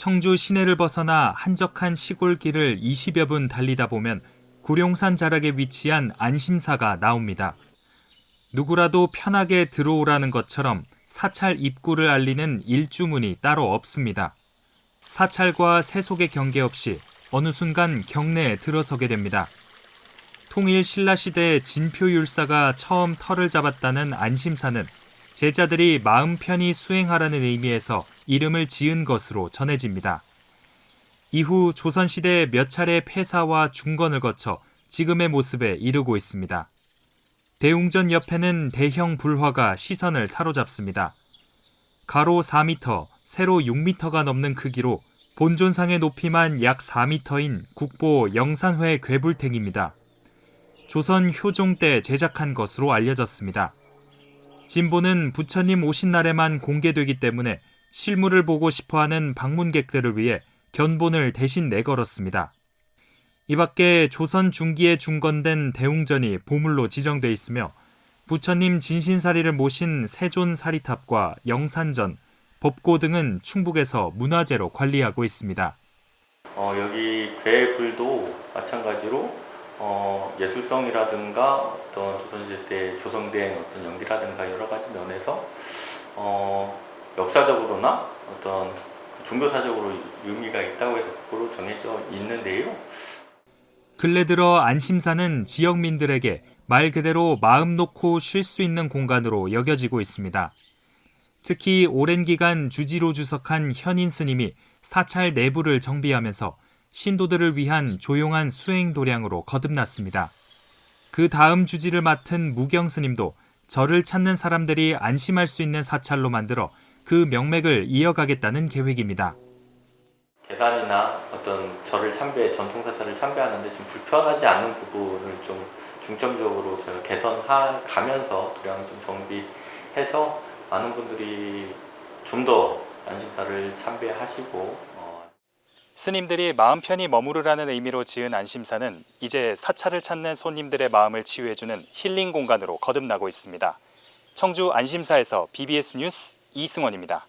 청주 시내를 벗어나 한적한 시골길을 20여 분 달리다 보면 구룡산 자락에 위치한 안심사가 나옵니다. 누구라도 편하게 들어오라는 것처럼 사찰 입구를 알리는 일주문이 따로 없습니다. 사찰과 세속의 경계 없이 어느 순간 경내에 들어서게 됩니다. 통일 신라 시대 진표율사가 처음 터를 잡았다는 안심사는 제자들이 마음 편히 수행하라는 의미에서 이름을 지은 것으로 전해집니다. 이후 조선시대 몇 차례 폐사와 중건을 거쳐 지금의 모습에 이르고 있습니다. 대웅전 옆에는 대형 불화가 시선을 사로잡습니다. 가로 4m, 세로 6m가 넘는 크기로 본존상의 높이만 약 4m인 국보 영산회 괴불탱입니다. 조선 효종 때 제작한 것으로 알려졌습니다. 진보는 부처님 오신 날에만 공개되기 때문에 실물을 보고 싶어하는 방문객들을 위해 견본을 대신 내걸었습니다. 이 밖에 조선 중기에 중건된 대웅전이 보물로 지정돼 있으며 부처님 진신사리를 모신 세존 사리탑과 영산전, 법고 등은 충북에서 문화재로 관리하고 있습니다. 어, 여기 괴불도 마찬가지로 어, 예술성이라든가 어떤 조선시대 때 조성된 어떤 연기라든가 여러 가지 면에서 어, 역사적으로나 어떤 그 종교사적으로 의미가 있다고 해서 그로 정해져 있는데요. 근래 들어 안심사는 지역민들에게 말 그대로 마음 놓고 쉴 수 있는 공간으로 여겨지고 있습니다. 특히 오랜 기간 주지로 주석한 현인 스님이 사찰 내부를 정비하면서 신도들을 위한 조용한 수행 도량으로 거듭났습니다. 그 다음 주지를 맡은 무경 스님도 절을 찾는 사람들이 안심할 수 있는 사찰로 만들어 그 명맥을 이어가겠다는 계획입니다. 계단이나 어떤 절을 참배, 전통 사찰을 참배하는데 좀 불편하지 않는 부분을 좀 중점적으로 제가 개선하 가면서 도량 좀 정비해서 많은 분들이 좀 더 안심사를 참배하시고 어, 스님들이 마음 편히 머무르라는 의미로 지은 안심사는 이제 사찰을 찾는 손님들의 마음을 치유해주는 힐링 공간으로 거듭나고 있습니다. 청주 안심사에서 BBS 뉴스 이승원입니다.